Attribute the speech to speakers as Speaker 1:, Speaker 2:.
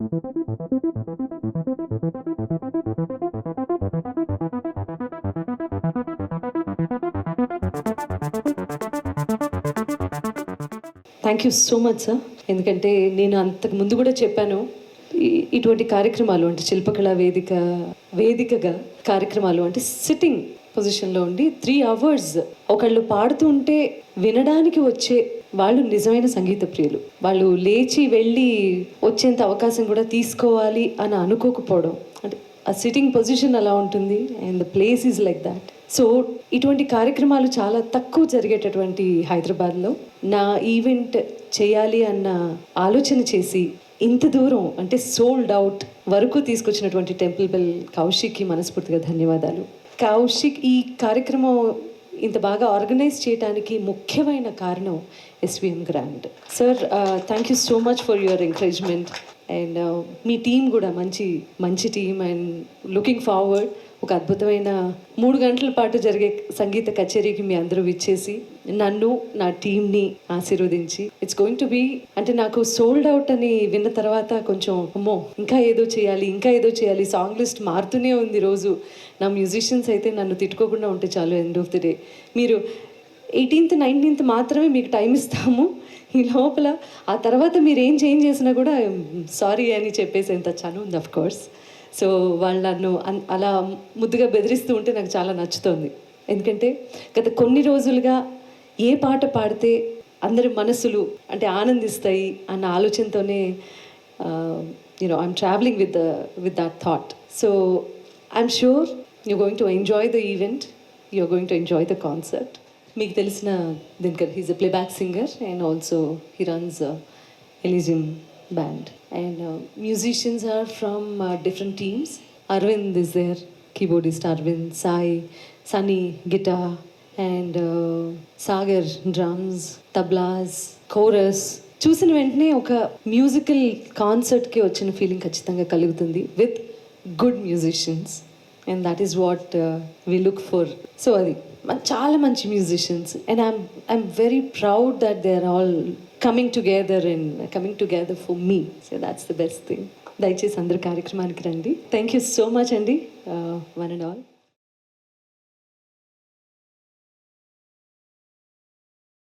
Speaker 1: Thank you so much sir ఎందుకంటే నేను అంతకు ముందు కూడా చెప్పాను ఇటువంటి కార్యక్రమాలు అంటే శిల్పకళా వేదిక వేదికగా కార్యక్రమాలు అంటే సిట్టింగ్ పొజిషన్లో ఉండి త్రీ అవర్స్ ఒకళ్ళు పాడుతుంటే వినడానికి వచ్చే వాళ్ళు నిజమైన సంగీత ప్రియులు. వాళ్ళు లేచి వెళ్ళి వచ్చేంత అవకాశం కూడా తీసుకోవాలి అని అనుకోకపోవడం. అంటే ఆ సిట్టింగ్ పొజిషన్ అలా ఉంటుంది and the place is like that so ఇటువంటి కార్యక్రమాలు చాలా తక్కువ జరిగేటటువంటి హైదరాబాద్లో. నా ఈవెంట్ చేయాలి అన్న ఆలోచన చేసి ఇంత దూరం అంటే సోల్డ్ అవుట్ వరకు తీసుకొచ్చినటువంటి టెంపుల్ బెల్ కౌశిక్కి మనస్ఫూర్తిగా ధన్యవాదాలు. కౌశిక్ ఈ కార్యక్రమం ఇంత బాగా ఆర్గనైజ్ చేయడానికి ముఖ్యమైన కారణం SVM grand sir thank you so much for your encouragement and me team కూడా మంచి మంచి టీం అండ్ లుకింగ్ ఫార్వర్డ్ ఒక అద్భుతమైన మూడు గంటల పాటు జరిగే సంగీత కచేరీకి మీ అందరూ విచ్చేసి నన్ను నా టీంని ఆశీర్వదించి. ఇట్స్ గోయింగ్ టు బి అంటే నాకు సోల్డ్ అవుట్ అని విన్న తర్వాత కొంచెం అమ్మో ఇంకా ఏదో చేయాలి ఇంకా ఏదో చేయాలి సాంగ్ లిస్ట్ మారుతూనే ఉంది రోజు. నా మ్యూజిషియన్స్ అయితే నన్ను తిట్టుకోకుండా ఉంటే చాలు ఎండ్ ఆఫ్ ది డే మీరు ఎయిటీన్త్ నైన్టీన్త్ మాత్రమే మీకు టైం ఇస్తాము. ఈ లోపల ఆ తర్వాత మీరు ఏం చేంజ్ చేసినా కూడా సారీ అని చెప్పేసేంత చను ఉంది అఫ్ కోర్స్ సో వాళ్ళు నన్ను అన్- అలా ముద్దుగా బెదిరిస్తూ ఉంటే నాకు చాలా నచ్చుతోంది. ఎందుకంటే గత కొన్ని రోజులుగా ఏ పాట పాడితే అందరి మనసులు అంటే ఆనందిస్తాయి అన్న ఆలోచనతోనే you know I'm travelling with with that thought so I'm sure you going to enjoy the event you going to enjoy the concert మీకు తెలిసిన Dinakar he's a playback singer and also he runs ఎలిజిమ్ band and musicians are from different teams Aravind is there keyboardist Aravind Sai Sunny guitar and Sagar drums tablas chorus చూసిన వెంటనే ఒక musical కాన్సర్ట్కి వచ్చిన feeling ఖచ్చితంగా కలుగుతుంది with good musicians and that is what we look for so అది చాలా మంచి musicians and I'm I'm very proud that they are all coming together and coming together for me so that's the best thing దయచేసి అందరు కార్యక్రమానికి రండి. Thank you so much అండి one and all